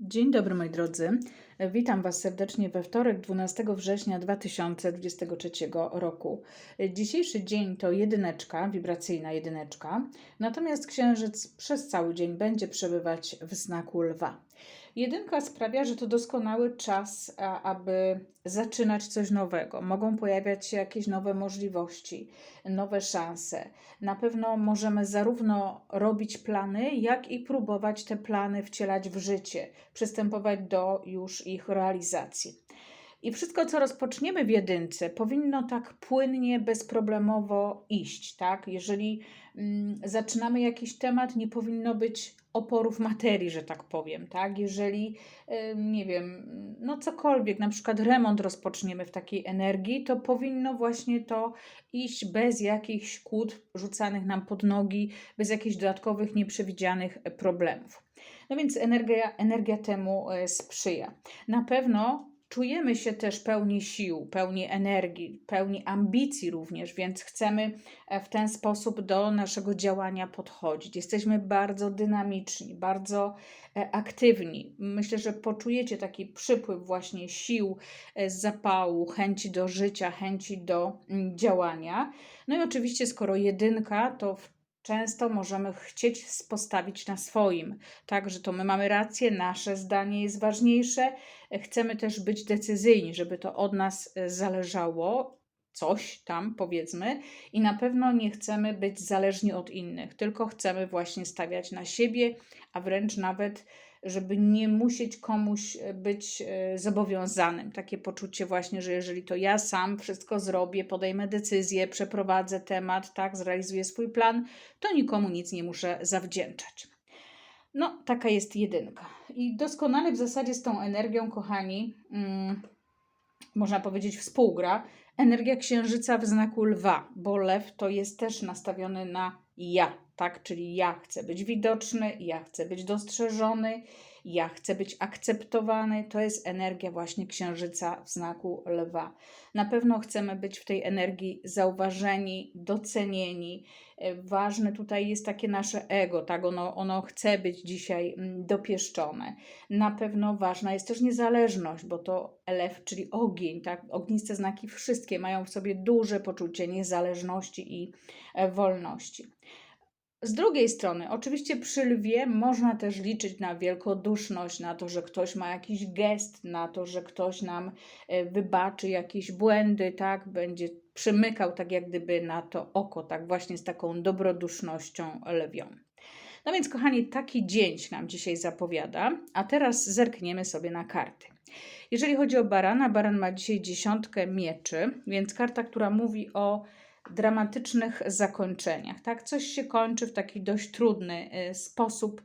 Dzień dobry moi drodzy. Witam Was serdecznie we wtorek 12 września 2023 roku. Dzisiejszy dzień to jedyneczka, wibracyjna jedyneczka, natomiast księżyc przez cały dzień będzie przebywać w znaku lwa. Jedynka sprawia, że to doskonały czas, a- aby zaczynać coś nowego. Mogą pojawiać się jakieś nowe możliwości, nowe szanse. Na pewno możemy zarówno robić plany, jak i próbować te plany wcielać w życie, przystępować do już ich realizacji. I wszystko, co rozpoczniemy w jedynce, powinno tak płynnie, bezproblemowo iść, tak? Jeżeli mm, zaczynamy jakiś temat, nie powinno być oporów materii, że tak powiem, tak? Jeżeli, nie wiem, no cokolwiek, na przykład remont rozpoczniemy w takiej energii, to powinno właśnie to iść bez jakichś kłód rzucanych nam pod nogi, bez jakichś dodatkowych, nieprzewidzianych problemów. No więc energia, energia temu e, sprzyja. Na pewno czujemy się też pełni sił, pełni energii, pełni ambicji również, więc chcemy e, w ten sposób do naszego działania podchodzić. Jesteśmy bardzo dynamiczni, bardzo e, aktywni. Myślę, że poczujecie taki przypływ właśnie sił, e, zapału, chęci do życia, chęci do mm, działania. No i oczywiście, skoro jedynka, to w często możemy chcieć postawić na swoim, tak, że to my mamy rację, nasze zdanie jest ważniejsze. Chcemy też być decyzyjni, żeby to od nas e, zależało, coś tam powiedzmy, i na pewno nie chcemy być zależni od innych, tylko chcemy właśnie stawiać na siebie, a wręcz nawet żeby nie musieć komuś e, być e, zobowiązanym. Takie poczucie właśnie, że jeżeli to ja sam wszystko zrobię, podejmę decyzję, przeprowadzę temat, tak, zrealizuję swój plan, to nikomu nic nie muszę zawdzięczać. No, taka jest jedynka. I doskonale w zasadzie z tą energią, kochani, mm, można powiedzieć, współgra energia księżyca w znaku lwa, bo lew to jest też nastawiony na ja, tak? Czyli ja chcę być widoczny, ja chcę być dostrzeżony, ja chcę być akceptowany. To jest energia właśnie księżyca w znaku lwa. Na pewno chcemy być w tej energii zauważeni, docenieni. E, Ważne tutaj jest takie nasze ego, tak? Ono, ono chce być dzisiaj mm, dopieszczone. Na pewno ważna jest też niezależność, bo to lew, czyli ogień, tak? Ogniste znaki wszystkie mają w sobie duże poczucie niezależności i e, wolności. Z drugiej strony, oczywiście przy lwie można też liczyć na wielkoduszność, na to, że ktoś ma jakiś gest, na to, że ktoś nam e, wybaczy jakieś błędy, tak, będzie przymykał tak jak gdyby na to oko, tak właśnie z taką dobrodusznością lwią. No więc, kochani, taki dzień nam dzisiaj zapowiada, a teraz zerkniemy sobie na karty. Jeżeli chodzi o barana, baran ma dzisiaj dziesiątkę mieczy, więc karta, która mówi o dramatycznych zakończeniach. Tak, coś się kończy w taki dość trudny y, sposób.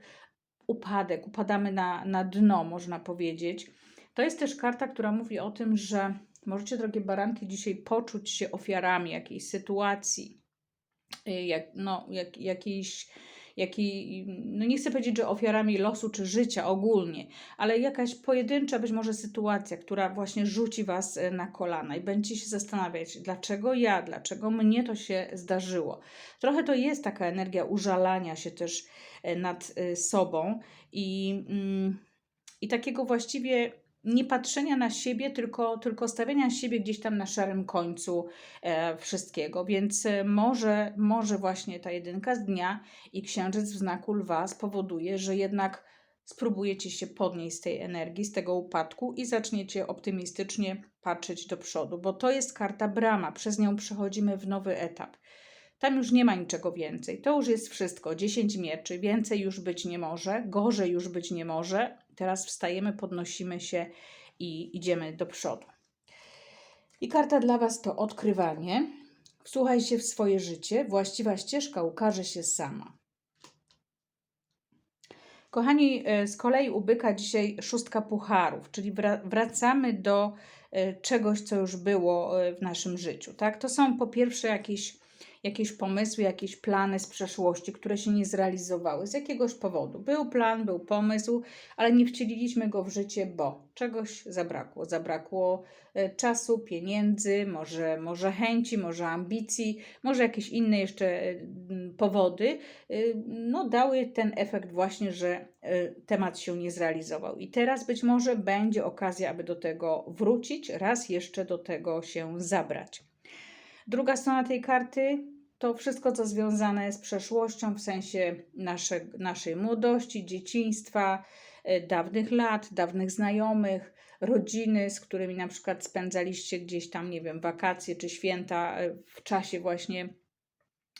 Upadek, upadamy na, na dno, można powiedzieć. To jest też karta, która mówi o tym, że możecie, drogie baranki, dzisiaj poczuć się ofiarami jakiejś sytuacji, y, jak, no, jak, jakiejś jakiej, no nie chcę powiedzieć, że ofiarami losu czy życia ogólnie, ale jakaś pojedyncza być może sytuacja, która właśnie rzuci Was e, na kolana i będziecie się zastanawiać, dlaczego ja, dlaczego mnie to się zdarzyło. Trochę to jest taka energia użalania się też e, nad e, sobą i, mm, i takiego właściwie nie patrzenia na siebie, tylko, tylko stawiania siebie gdzieś tam na szarym końcu e, wszystkiego. Więc e, może, może właśnie ta jedynka z dnia i księżyc w znaku lwa spowoduje, że jednak spróbujecie się podnieść z tej energii, z tego upadku i zaczniecie optymistycznie patrzeć do przodu, bo to jest karta brama, przez nią przechodzimy w nowy etap. Tam już nie ma niczego więcej. To już jest wszystko. 10 mieczy, więcej już być nie może, gorzej już być nie może. Teraz wstajemy, podnosimy się i idziemy do przodu. I karta dla Was to odkrywanie. Wsłuchaj się w swoje życie, właściwa ścieżka ukaże się sama. Kochani, e, z kolei u byka dzisiaj szóstka pucharów, czyli wra- wracamy do e, czegoś, co już było e, w naszym życiu. Tak? To są po pierwsze jakieś jakieś pomysły, jakieś plany z przeszłości, które się nie zrealizowały z jakiegoś powodu. Był plan, był pomysł, ale nie wcieliliśmy go w życie, bo czegoś zabrakło. Zabrakło e, czasu, pieniędzy, może, może chęci, może ambicji, może jakieś inne jeszcze e, powody, y, no dały ten efekt właśnie, że temat się nie zrealizował. I teraz być może będzie okazja, aby do tego wrócić, raz jeszcze do tego się zabrać. Druga strona tej karty to wszystko, co związane z przeszłością, w sensie nasze, naszej młodości, dzieciństwa, y, dawnych lat, dawnych znajomych, rodziny, z którymi na przykład spędzaliście gdzieś tam, nie wiem, wakacje czy święta y, w czasie właśnie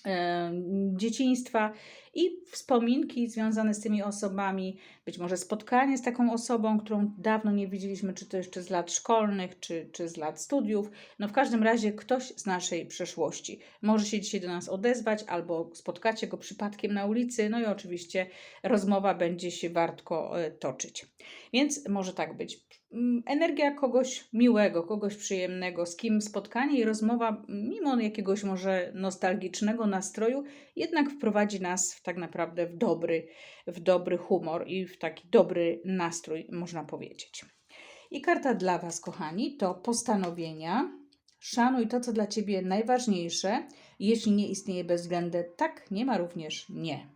e, dzieciństwa i wspominki związane z tymi osobami, być może spotkanie z taką osobą, którą dawno nie widzieliśmy, czy to jeszcze z lat szkolnych, czy, czy z lat studiów. No w każdym razie ktoś z naszej przeszłości może się dzisiaj do nas odezwać, albo spotkacie go przypadkiem na ulicy, no i oczywiście rozmowa będzie się wartko e, toczyć. Więc może tak być. Mm, Energia kogoś miłego, kogoś przyjemnego, z kim spotkanie i rozmowa, mimo jakiegoś może nostalgicznego nastroju, jednak wprowadzi nas w, tak naprawdę w dobry, w dobry humor i w taki dobry nastrój, można powiedzieć. I karta dla Was, kochani, to postanowienia. Szanuj to, co dla Ciebie najważniejsze. Jeśli nie istnieje bezwzględne tak, nie ma również nie.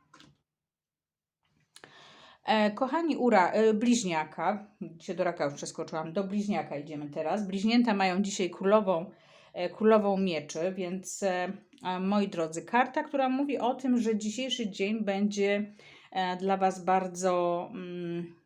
E, kochani Ura, e, bliźniaka, się do raka już przeskoczyłam, do bliźniaka idziemy teraz. Bliźnięta mają dzisiaj królową, królową mieczy, więc e, moi drodzy, karta, która mówi o tym, że dzisiejszy dzień będzie e, dla Was bardzo. Mm,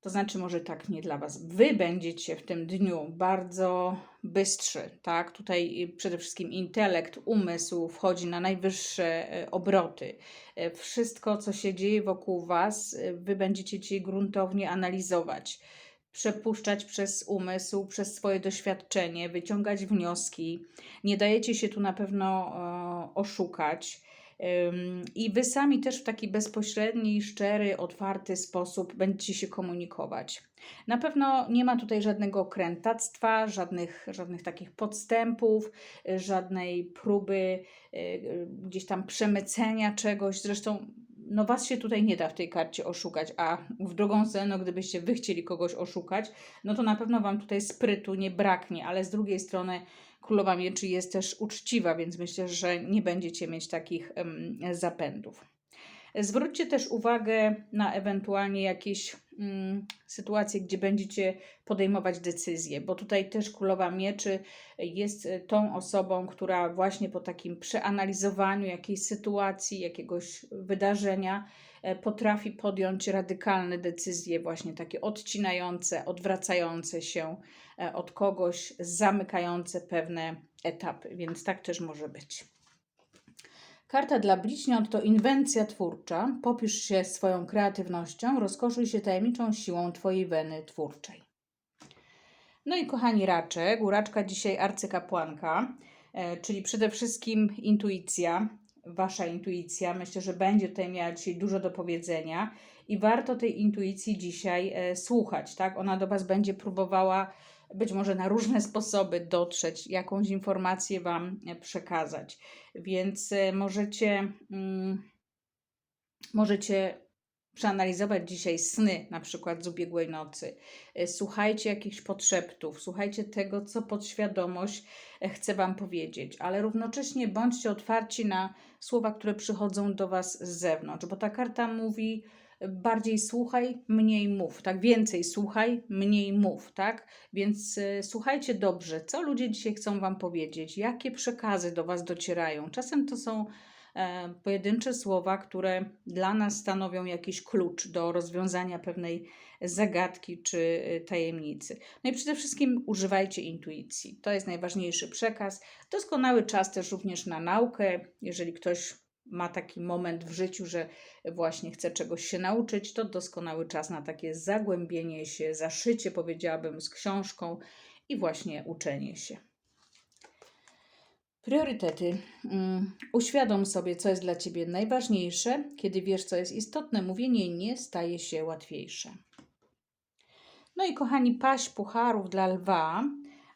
to znaczy, może tak, nie dla Was. Wy będziecie w tym dniu bardzo bystrzy, tak? Tutaj przede wszystkim intelekt, umysł wchodzi na najwyższe e, obroty. E, Wszystko, co się dzieje wokół Was, e, Wy będziecie dzisiaj gruntownie analizować, przepuszczać przez umysł, przez swoje doświadczenie, wyciągać wnioski. Nie dajecie się tu na pewno e, oszukać. I wy sami też w taki bezpośredni, szczery, otwarty sposób będziecie się komunikować. Na pewno nie ma tutaj żadnego krętactwa, żadnych, żadnych takich podstępów, y, żadnej próby y, gdzieś tam przemycenia czegoś. Zresztą no was się tutaj nie da w tej karcie oszukać, a w drugą stronę, no gdybyście wy chcieli kogoś oszukać, no to na pewno wam tutaj sprytu nie braknie, ale z drugiej strony Królowa Mieczy jest też uczciwa, więc myślę, że nie będziecie mieć takich em, zapędów. Zwróćcie też uwagę na ewentualnie jakieś mm, sytuacje, gdzie będziecie podejmować decyzje, bo tutaj też Królowa Mieczy jest e, tą osobą, która właśnie po takim przeanalizowaniu jakiejś sytuacji, jakiegoś wydarzenia e, potrafi podjąć radykalne decyzje, właśnie takie odcinające, odwracające się e, od kogoś, zamykające pewne etapy, więc tak też może być. Karta dla bliźniąt to inwencja twórcza. Popisz się swoją kreatywnością, rozkoszuj się tajemniczą siłą Twojej weny twórczej. No i kochani raczek, uraczka dzisiaj arcykapłanka, e, czyli przede wszystkim intuicja, Wasza intuicja. Myślę, że będzie tutaj miała dzisiaj dużo do powiedzenia i warto tej intuicji dzisiaj e, słuchać, tak? Ona do Was będzie próbowała być może na różne sposoby dotrzeć, jakąś informację Wam e, przekazać. Więc e, możecie, mm, możecie przeanalizować dzisiaj sny, na przykład z ubiegłej nocy. E, Słuchajcie jakichś podszeptów, słuchajcie tego, co podświadomość chce Wam powiedzieć, ale równocześnie bądźcie otwarci na słowa, które przychodzą do Was z zewnątrz, bo ta karta mówi bardziej słuchaj, mniej mów, tak? Więcej słuchaj, mniej mów, tak? Więc e, słuchajcie dobrze, co ludzie dzisiaj chcą Wam powiedzieć, jakie przekazy do Was docierają. Czasem to są e, pojedyncze słowa, które dla nas stanowią jakiś klucz do rozwiązania pewnej zagadki czy e, tajemnicy. No i przede wszystkim używajcie intuicji. To jest najważniejszy przekaz. Doskonały czas też również na naukę. Jeżeli ktoś ma taki moment w życiu, że właśnie chce czegoś się nauczyć, to doskonały czas na takie zagłębienie się, zaszycie, powiedziałabym, z książką i właśnie uczenie się. Priorytety. Mm, Uświadom sobie, co jest dla Ciebie najważniejsze. Kiedy wiesz, co jest istotne, mówienie nie staje się łatwiejsze. No i kochani, paść pucharów dla lwa,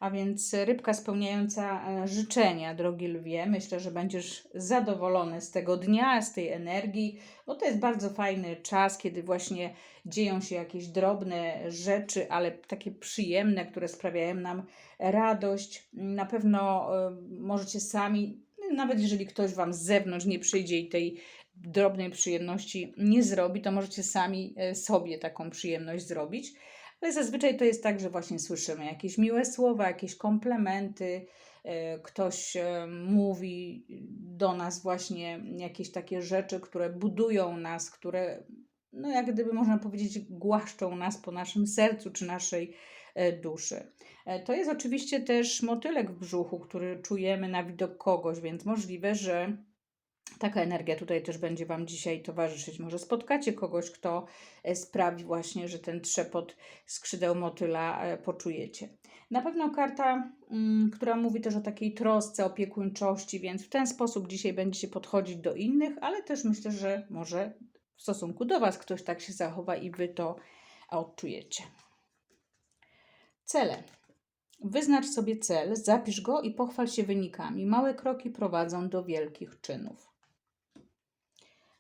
A więc rybka spełniająca e, życzenia, drogi lwie. Myślę, że będziesz zadowolony z tego dnia, z tej energii, bo to jest bardzo fajny czas, kiedy właśnie dzieją się jakieś drobne rzeczy, ale takie przyjemne, które sprawiają nam radość. Na pewno e, możecie sami, nawet jeżeli ktoś Wam z zewnątrz nie przyjdzie i tej drobnej przyjemności nie zrobi, to możecie sami e, sobie taką przyjemność zrobić. Ale zazwyczaj to jest tak, że właśnie słyszymy jakieś miłe słowa, jakieś komplementy, e, ktoś e, mówi do nas właśnie jakieś takie rzeczy, które budują nas, które, no jak gdyby można powiedzieć, głaszczą nas po naszym sercu czy naszej duszy. To jest oczywiście też motylek w brzuchu, który czujemy na widok kogoś, więc możliwe, że Taka energia tutaj też będzie Wam dzisiaj towarzyszyć. Może spotkacie kogoś, kto e, sprawi właśnie, że ten trzepot skrzydeł motyla e, poczujecie. Na pewno karta, mm, która mówi też o takiej trosce, opiekuńczości, więc w ten sposób dzisiaj będziecie podchodzić do innych, ale też myślę, że może w stosunku do Was ktoś tak się zachowa i Wy to odczujecie. Cele. Wyznacz sobie cel, zapisz go i pochwal się wynikami. Małe kroki prowadzą do wielkich czynów.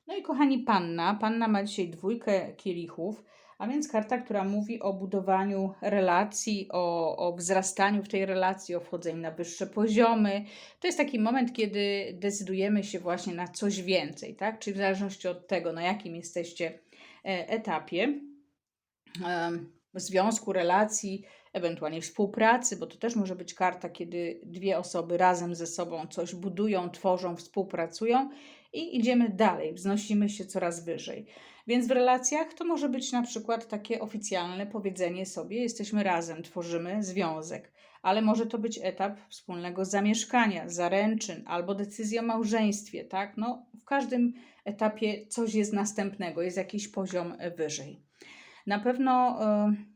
No i kochani, panna. Panna ma dzisiaj dwójkę kielichów, a więc karta, która mówi o budowaniu relacji, o, o wzrastaniu w tej relacji, o wchodzeniu na wyższe poziomy. To jest taki moment, kiedy decydujemy się właśnie na coś więcej, tak? Czyli w zależności od tego, na jakim jesteście e, etapie związku, relacji, ewentualnie współpracy, bo to też może być karta, kiedy dwie osoby razem ze sobą coś budują, tworzą, współpracują i idziemy dalej, wznosimy się coraz wyżej. Więc w relacjach to może być na przykład takie oficjalne powiedzenie sobie: jesteśmy razem, tworzymy związek, ale może to być etap wspólnego zamieszkania, zaręczyn albo decyzja o małżeństwie, tak? No, w każdym etapie coś jest następnego, jest jakiś poziom wyżej. Na pewno. Yy,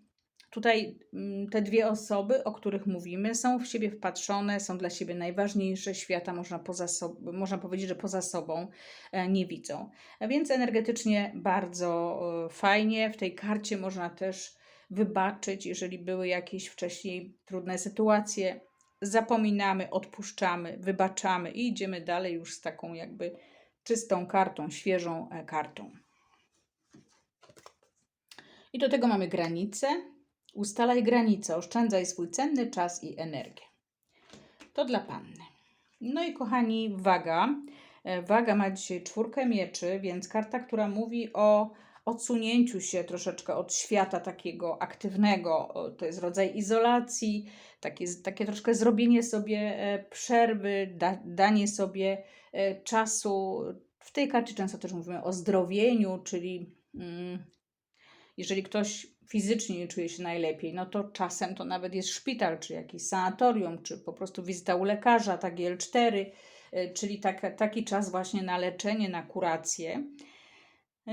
Tutaj mm, te dwie osoby, o których mówimy, są w siebie wpatrzone, są dla siebie najważniejsze, świata można, poza sobą, można powiedzieć, że poza sobą e, nie widzą. A więc energetycznie bardzo e, fajnie. W tej karcie można też wybaczyć, jeżeli były jakieś wcześniej trudne sytuacje. Zapominamy, odpuszczamy, wybaczamy i idziemy dalej już z taką jakby czystą kartą, świeżą e, kartą. I do tego mamy granice Ustalaj granice, oszczędzaj swój cenny czas i energię. To dla panny. No i kochani, waga. E, waga ma dzisiaj czwórkę mieczy, więc karta, która mówi o odsunięciu się troszeczkę od świata takiego aktywnego. To jest rodzaj izolacji, takie, takie troszkę zrobienie sobie e, przerwy, da, danie sobie e, czasu. W tej karcie często też mówimy o zdrowieniu, czyli mm, jeżeli ktoś fizycznie nie czuje się najlepiej, no to czasem to nawet jest szpital, czy jakiś sanatorium, czy po prostu wizyta u lekarza, tak L4, y, czyli tak, taki czas właśnie na leczenie, na kurację.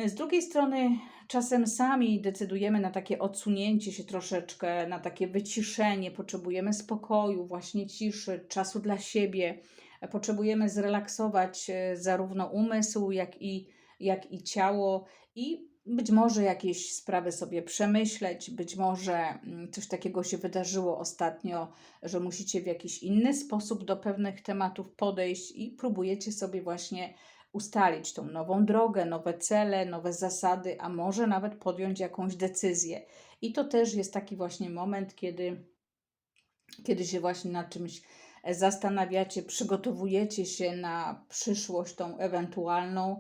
Z drugiej strony, czasem sami decydujemy na takie odsunięcie się troszeczkę, na takie wyciszenie, potrzebujemy spokoju, właśnie ciszy, czasu dla siebie, potrzebujemy zrelaksować zarówno umysł, jak i, jak i ciało i być może jakieś sprawy sobie przemyśleć, być może mm, coś takiego się wydarzyło ostatnio, że musicie w jakiś inny sposób do pewnych tematów podejść i próbujecie sobie właśnie ustalić tą nową drogę, nowe cele, nowe zasady, a może nawet podjąć jakąś decyzję. I to też jest taki właśnie moment, kiedy, kiedy się właśnie nad czymś zastanawiacie, przygotowujecie się na przyszłość tą ewentualną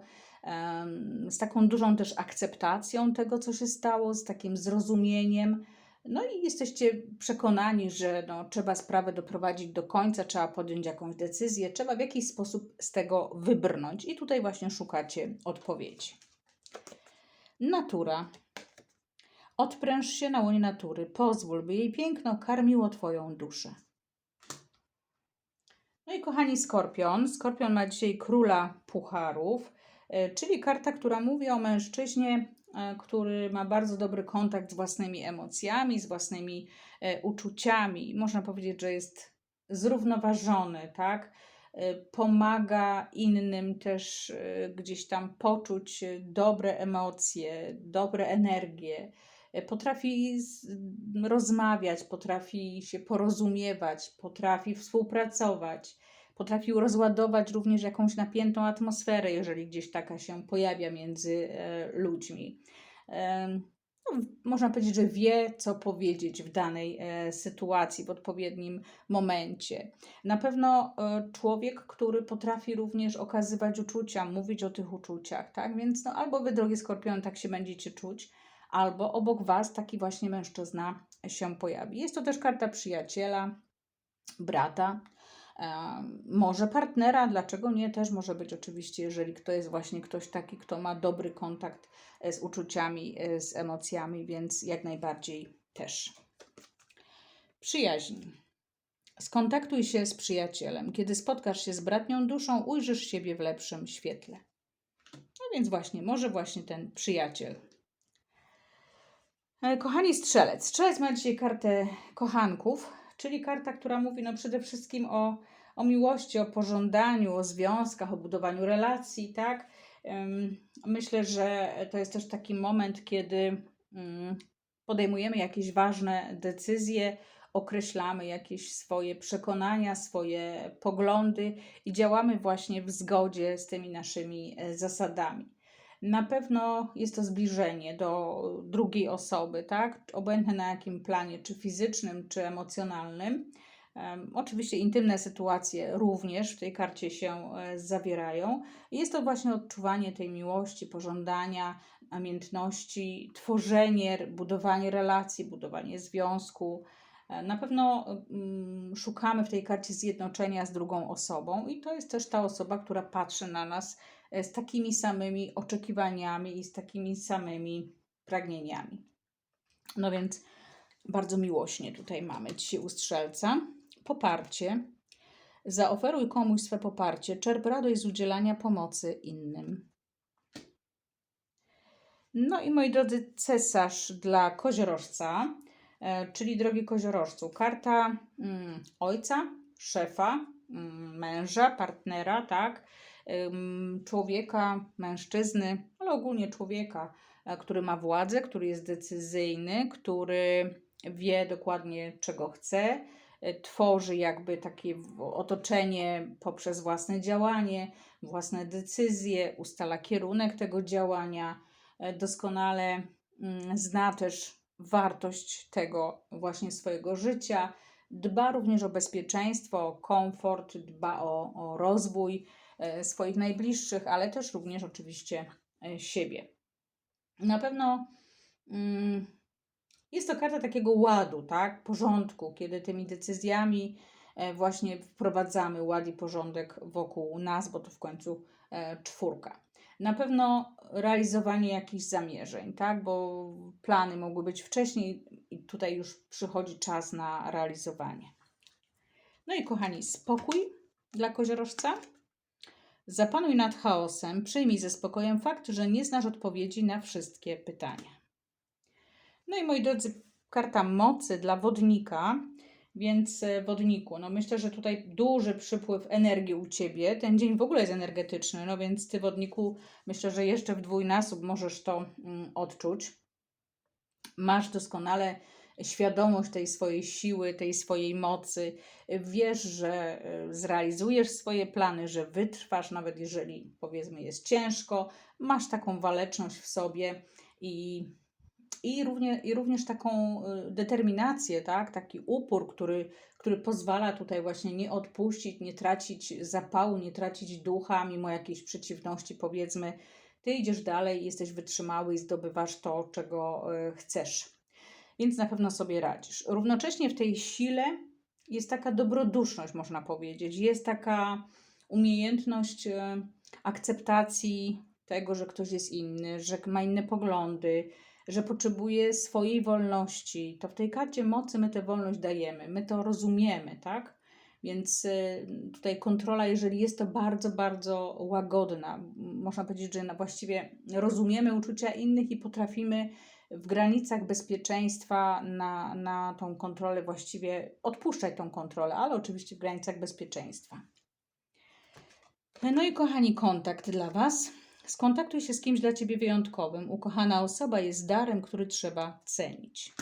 z taką dużą też akceptacją tego, co się stało, z takim zrozumieniem. No i jesteście przekonani, że no, trzeba sprawę doprowadzić do końca, trzeba podjąć jakąś decyzję, trzeba w jakiś sposób z tego wybrnąć. I tutaj właśnie szukacie odpowiedzi. Natura. Odpręż się na łonie natury, pozwól, by jej piękno karmiło Twoją duszę. No i kochani Skorpion. Skorpion ma dzisiaj króla pucharów. E, czyli karta, która mówi o mężczyźnie, e, który ma bardzo dobry kontakt z własnymi emocjami, z własnymi e, uczuciami. Można powiedzieć, że jest zrównoważony, tak? Pomaga innym też gdzieś tam poczuć dobre emocje, dobre energie. potrafi rozmawiać, potrafi się porozumiewać, potrafi współpracować, potrafi rozładować również jakąś napiętą atmosferę, jeżeli gdzieś taka się pojawia między e, ludźmi. E, no, można powiedzieć, że wie, co powiedzieć w danej e, sytuacji, w odpowiednim momencie. Na pewno człowiek, który potrafi również okazywać uczucia, mówić o tych uczuciach, tak? Więc no, albo wy, drogie skorpion, tak się będziecie czuć, albo obok was taki właśnie mężczyzna się pojawi. Jest to też karta przyjaciela, brata, może partnera, dlaczego nie? Też może być oczywiście, jeżeli kto jest właśnie ktoś taki, kto ma dobry kontakt e, z uczuciami, e, z emocjami, więc jak najbardziej też. Przyjaźń. Skontaktuj się z przyjacielem. Kiedy spotkasz się z bratnią duszą, ujrzysz siebie w lepszym świetle. No więc właśnie, może właśnie ten przyjaciel. E, Kochani strzelec. Strzelec ma dzisiaj kartę kochanków, czyli karta, która mówi no przede wszystkim o, o miłości, o pożądaniu, o związkach, o budowaniu relacji, tak? Myślę, że to jest też taki moment, kiedy mm, podejmujemy jakieś ważne decyzje, określamy jakieś swoje przekonania, swoje poglądy i działamy właśnie w zgodzie z tymi naszymi e, zasadami. Na pewno jest to zbliżenie do drugiej osoby, tak? Obojętne na jakim planie, czy fizycznym, czy emocjonalnym. Em, Oczywiście intymne sytuacje również w tej karcie się e, zawierają. Jest to właśnie odczuwanie tej miłości, pożądania, namiętności, tworzenie, budowanie relacji, budowanie związku. E, Na pewno mm, szukamy w tej karcie zjednoczenia z drugą osobą, i to jest też ta osoba, która patrzy na nas z takimi samymi oczekiwaniami i z takimi samymi pragnieniami. No więc bardzo miłośnie tutaj mamy dzisiaj u strzelca. Poparcie. Zaoferuj komuś swe poparcie, czerp radość z udzielania pomocy innym. No i moi drodzy, cesarz dla koziorożca, e, czyli drogi koziorożcu, karta mm, ojca, szefa, mm, męża, partnera, tak, człowieka, mężczyzny, ale ogólnie człowieka, e, który ma władzę, który jest decyzyjny, który wie dokładnie czego chce, e, tworzy jakby takie otoczenie poprzez własne działanie, własne decyzje, ustala kierunek tego działania, e, doskonale mm, zna też wartość tego właśnie swojego życia, dba również o bezpieczeństwo, o komfort, dba o, o rozwój swoich najbliższych, ale też również oczywiście e, siebie. Na pewno mm, jest to karta takiego ładu, tak, porządku, kiedy tymi decyzjami e, właśnie wprowadzamy ład i porządek wokół nas, bo to w końcu e, czwórka. Na pewno realizowanie jakichś zamierzeń, tak, bo plany mogły być wcześniej i tutaj już przychodzi czas na realizowanie. No i kochani, spokój dla koziorożca. Zapanuj nad chaosem, przyjmij ze spokojem fakt, że nie znasz odpowiedzi na wszystkie pytania. No i moi drodzy, karta mocy dla wodnika, więc e, wodniku, no myślę, że tutaj duży przypływ energii u Ciebie. Ten dzień w ogóle jest energetyczny, no więc Ty wodniku, myślę, że jeszcze w dwójnasób możesz to mm, odczuć. Masz doskonale świadomość tej swojej siły, tej swojej mocy. Wiesz, że e, zrealizujesz swoje plany, że wytrwasz, nawet jeżeli powiedzmy jest ciężko. Masz taką waleczność w sobie i i, równie, i również taką y, determinację, tak? taki upór, który, który pozwala tutaj właśnie nie odpuścić, nie tracić zapału, nie tracić ducha, mimo jakiejś przeciwności, powiedzmy. Ty idziesz dalej, jesteś wytrzymały i zdobywasz to, czego y, chcesz. Więc na pewno sobie radzisz. Równocześnie w tej sile jest taka dobroduszność, można powiedzieć. Jest taka umiejętność y, akceptacji tego, że ktoś jest inny, że ma inne poglądy, że potrzebuje swojej wolności, to w tej karcie mocy my tę wolność dajemy, my to rozumiemy, tak? Więc y, tutaj kontrola, jeżeli jest to bardzo, bardzo łagodna, można powiedzieć, że właściwie rozumiemy uczucia innych i potrafimy w granicach bezpieczeństwa na, na tą kontrolę właściwie odpuszczać tą kontrolę, ale oczywiście w granicach bezpieczeństwa. No i kochani, kontakt dla Was. Skontaktuj się z kimś dla ciebie wyjątkowym. Ukochana osoba jest darem, który trzeba cenić.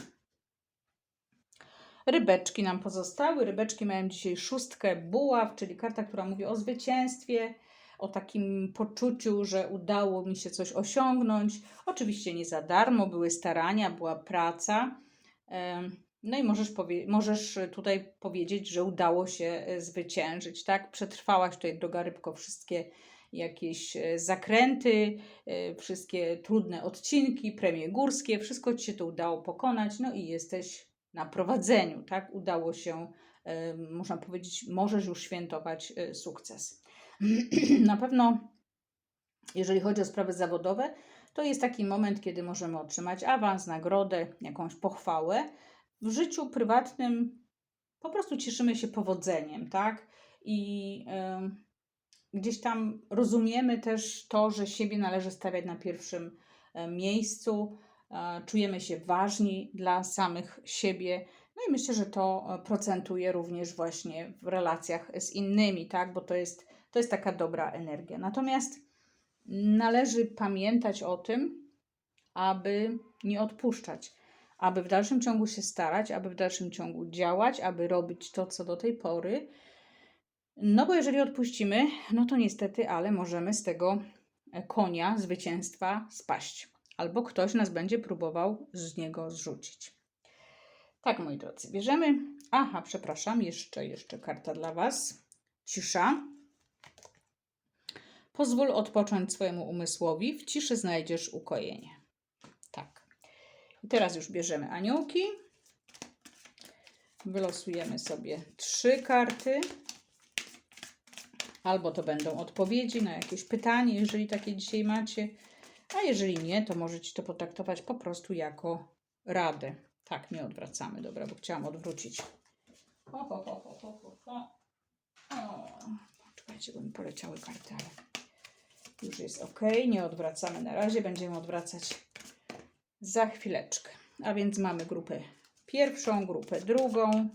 Rybeczki nam pozostały. Rybeczki mają dzisiaj szóstkę buław, czyli karta, która mówi o zwycięstwie, o takim poczuciu, że udało mi się coś osiągnąć. Oczywiście nie za darmo, były starania, była praca. No i możesz, powie- możesz tutaj powiedzieć, że udało się e, zwyciężyć, tak? Przetrwałaś tutaj, droga rybko, wszystkie jakieś e, zakręty, e, wszystkie trudne odcinki, premie górskie, wszystko ci się to udało pokonać, no i jesteś na prowadzeniu, tak? Udało się, można powiedzieć, możesz już świętować sukces. Na pewno, jeżeli chodzi o sprawy zawodowe, to jest taki moment, kiedy możemy otrzymać awans, nagrodę, jakąś pochwałę. W życiu prywatnym po prostu cieszymy się powodzeniem, tak? I gdzieś tam rozumiemy też to, że siebie należy stawiać na pierwszym e, miejscu, e, czujemy się ważni dla samych siebie. No i myślę, że to e, procentuje również właśnie w relacjach z innymi, tak? Bo to jest, to jest taka dobra energia. Natomiast należy pamiętać o tym, aby nie odpuszczać, aby w dalszym ciągu się starać, aby w dalszym ciągu działać, aby robić to, co do tej pory. No bo jeżeli odpuścimy, no to niestety, ale możemy z tego konia zwycięstwa spaść. Albo ktoś nas będzie próbował z niego zrzucić. Tak, moi drodzy, bierzemy. Aha, przepraszam, jeszcze, jeszcze karta dla Was. Cisza. Pozwól odpocząć swojemu umysłowi, w ciszy znajdziesz ukojenie. Tak. I teraz już bierzemy aniołki. Wylosujemy sobie trzy karty. Albo to będą odpowiedzi na jakieś pytanie, jeżeli takie dzisiaj macie. A jeżeli nie, to możecie to potraktować po prostu jako radę. Tak, nie odwracamy. Dobra, bo chciałam odwrócić. Ho, ho, ho, ho, ho, ho. O, bo mi poleciały karty, ale już jest ok. Nie odwracamy na razie, będziemy odwracać za chwileczkę. A więc mamy grupę pierwszą, grupę drugą.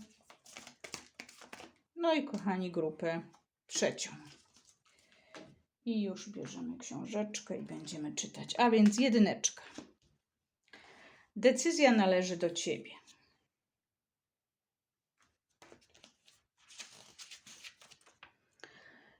No i kochani, grupę trzecią. I już bierzemy książeczkę i będziemy czytać. A więc jedyneczka. Decyzja należy do ciebie.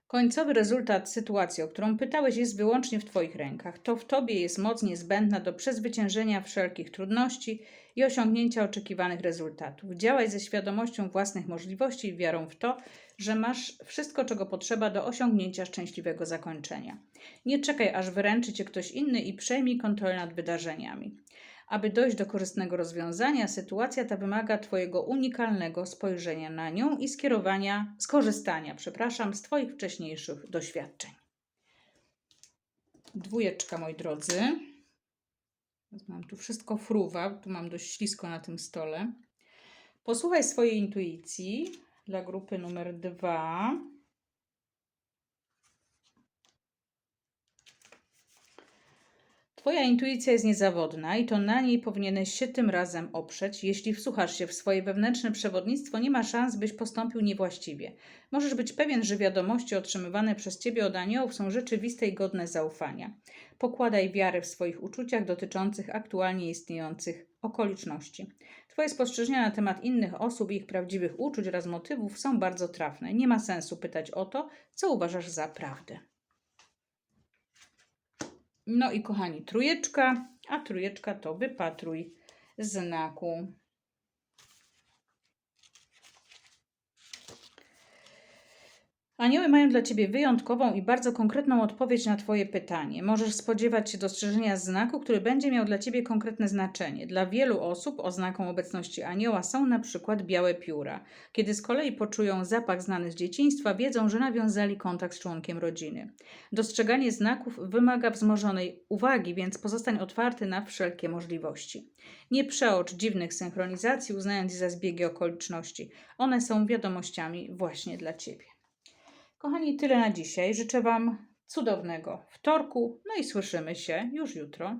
Końcowy rezultat sytuacji, o którą pytałeś, jest wyłącznie w Twoich rękach. To w Tobie jest moc niezbędna do przezwyciężenia wszelkich trudności i osiągnięcia oczekiwanych rezultatów. Działaj ze świadomością własnych możliwości i wiarą w to, że masz wszystko, czego potrzeba do osiągnięcia szczęśliwego zakończenia. Nie czekaj, aż wyręczy cię ktoś inny i przejmij kontrolę nad wydarzeniami. Aby dojść do korzystnego rozwiązania, sytuacja ta wymaga Twojego unikalnego spojrzenia na nią i skierowania, skorzystania, przepraszam, z Twoich wcześniejszych doświadczeń. Dwójeczka, moi drodzy. Mam tu wszystko fruwa, tu mam dość ślisko na tym stole. Posłuchaj swojej intuicji dla grupy numer dwa. Twoja intuicja jest niezawodna i to na niej powinieneś się tym razem oprzeć. Jeśli wsłuchasz się w swoje wewnętrzne przewodnictwo, nie ma szans, byś postąpił niewłaściwie. Możesz być pewien, że wiadomości otrzymywane przez Ciebie od aniołów są rzeczywiste i godne zaufania. Pokładaj wiarę w swoich uczuciach dotyczących aktualnie istniejących okoliczności. Twoje spostrzeżenia na temat innych osób i ich prawdziwych uczuć oraz motywów są bardzo trafne. Nie ma sensu pytać o to, co uważasz za prawdę. No i kochani, trójeczka, a trójeczka to wypatruj znaku. Anioły mają dla Ciebie wyjątkową i bardzo konkretną odpowiedź na Twoje pytanie. Możesz spodziewać się dostrzeżenia znaku, który będzie miał dla Ciebie konkretne znaczenie. Dla wielu osób oznaką obecności anioła są na przykład białe pióra. Kiedy z kolei poczują zapach znany z dzieciństwa, wiedzą, że nawiązali kontakt z członkiem rodziny. Dostrzeganie znaków wymaga wzmożonej uwagi, więc pozostań otwarty na wszelkie możliwości. Nie przeocz dziwnych synchronizacji, uznając je za zbiegi okoliczności. One są wiadomościami właśnie dla Ciebie. Kochani, tyle na dzisiaj. Życzę Wam cudownego wtorku, no i słyszymy się już jutro.